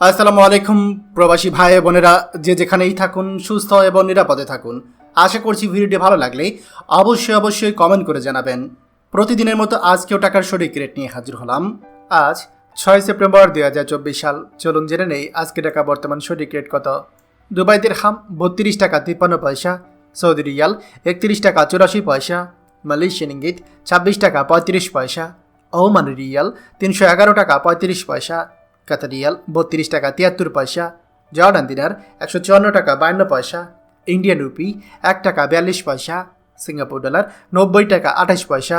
আসসালামু আলাইকুম, প্রবাসী ভাই বোনেরা। যে যেখানেই থাকুন, সুস্থ এবং নিরাপদে থাকুন। আশা করছি ভিডিওটি ভালো লাগলে অবশ্যই অবশ্যই কমেন্ট করে জানাবেন। প্রতিদিনের মতো আজকেও টাকার সঠিক রেট নিয়ে হাজির হলাম। আজ ছয় সেপ্টেম্বর দুই হাজার চব্বিশ সাল। চলুন জেনে নেই আজকে টাকা বর্তমান সঠিক রেট কত। দুবাই হাম বত্রিশ টাকা তিপ্পান্ন পয়সা, সৌদি রিয়াল একত্রিশ টাকা চুরাশি পয়সা, মালয়েশিয়ান ইঙ্গিত ছাব্বিশ টাকা পঁয়ত্রিশ পয়সা, ওমান রিয়াল তিনশো এগারো টাকা পঁয়ত্রিশ পয়সা কাতার রিয়াল বত্রিশ টাকা তিয়াত্তর পয়সা, জর্ডান দিনার একশো চুয়ান্ন টাকা বায়ান্ন পয়সা, ইন্ডিয়ান রুপি এক টাকা বিয়াল্লিশ পয়সা, সিঙ্গাপুর ডলার নব্বই টাকা আঠাশ পয়সা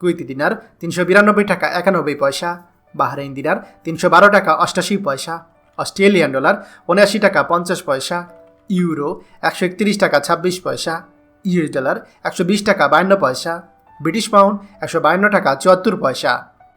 কুইতি দিনার তিনশো বিরানব্বই টাকা একানব্বই পয়সা, বাহরাইন দিনার তিনশো বারো টাকা অষ্টাশি পয়সা, অস্ট্রেলিয়ান ডলার উনআশি টাকা পঞ্চাশ পয়সা, ইউরো একশো একত্রিশ টাকা ছাব্বিশ পয়সা, ইউএস ডলার একশো বিশ টাকা বায়ান্ন পয়সা, ব্রিটিশ পাউন্ড একশো বায়ান্ন টাকা চুয়াত্তর পয়সা।